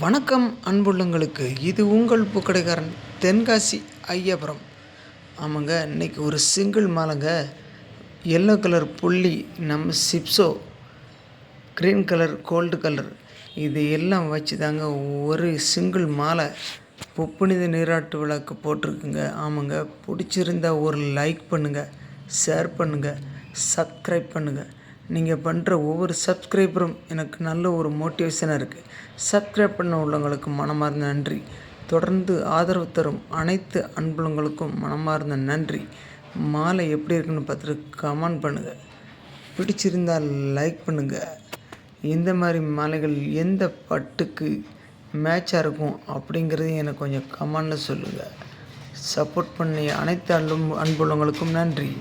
வணக்கம் அன்புள்ளங்களுக்கு. இது உங்கள் பூக்கடைக்காரன் தென்காசி ஐயாபுரம். ஆமாங்க இன்னைக்கு ஒரு சிங்கிள் மாலைங்க. எல்லோ கலர் புள்ளி நம்ம சிப்ஸோ க்ரீன் கலர் கோல்டு கலர் இது எல்லாம் வச்சு தாங்க ஒரு சிங்கிள் மாலை. புப்புனித நீராட்டு விளக்கு போட்டிருக்குங்க. ஆமாங்க. பிடிச்சிருந்தா ஒரு லைக் பண்ணுங்கள் ஷேர் பண்ணுங்கள் சப்ஸ்கிரைப் பண்ணுங்கள் நீங்கள் பண்ணுற ஒவ்வொரு சப்ஸ்கிரைபரும் எனக்கு நல்ல ஒரு மோட்டிவேஷனாக இருக்குது சப்ஸ்கிரைப் பண்ண உள்ளவங்களுக்கு மனமார்ந்த நன்றி. தொடர்ந்து ஆதரவு தரும் அனைத்து அன்புலங்களுக்கும் மனமார்ந்த நன்றி. மாலை எப்படி இருக்குன்னு பார்த்துட்டு கமெண்ட் பண்ணுங்கள் பிடிச்சிருந்தால் லைக் பண்ணுங்கள் இந்த மாதிரி மாலைகள் எந்த பட்டுக்கு மேட்சாக இருக்கும் அப்படிங்கிறது எனக்கு கொஞ்சம் கமெண்டில் சொல்லுங்கள் சப்போர்ட் பண்ணி அனைத்து அன்பு அன்புள்ளவங்களுக்கும் நன்றி.